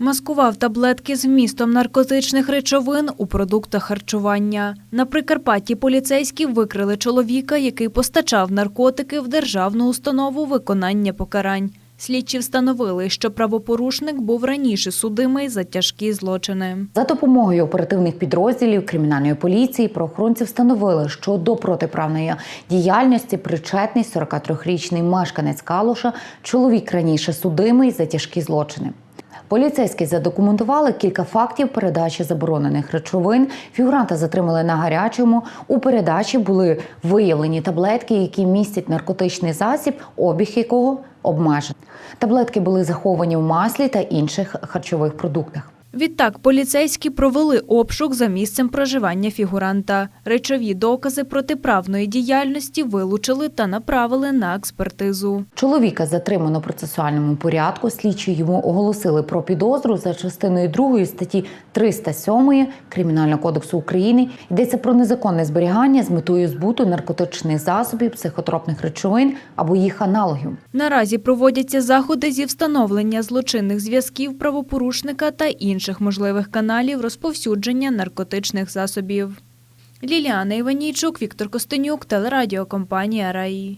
Маскував таблетки з вмістом наркотичних речовин у продуктах харчування. На Прикарпатті поліцейські викрили чоловіка, який постачав наркотики в державну установу виконання покарань. Слідчі встановили, що правопорушник був раніше судимий за тяжкі злочини. За допомогою оперативних підрозділів кримінальної поліції правоохоронці встановили, що до протиправної діяльності причетний 43-річний мешканець Калуша, чоловік раніше судимий за тяжкі злочини. Поліцейські задокументували кілька фактів передачі заборонених речовин. Фігуранта затримали на гарячому. У передачі були виявлені таблетки, які містять наркотичний засіб, обіг якого обмежений. Таблетки були заховані в маслі та інших харчових продуктах. Відтак поліцейські провели обшук за місцем проживання фігуранта. Речові докази протиправної діяльності вилучили та направили на експертизу. Чоловіка затримано в процесуальному порядку. Слідчі йому оголосили про підозру за частиною 2 статті 307 Кримінального кодексу України. Йдеться про незаконне зберігання з метою збуту наркотичних засобів, психотропних речовин або їх аналогів. Наразі проводяться заходи зі встановлення злочинних зв'язків правопорушника та інших можливих каналів розповсюдження наркотичних засобів. Ліліана Іванійчук, Віктор Костенюк, телерадіокомпанія Раї.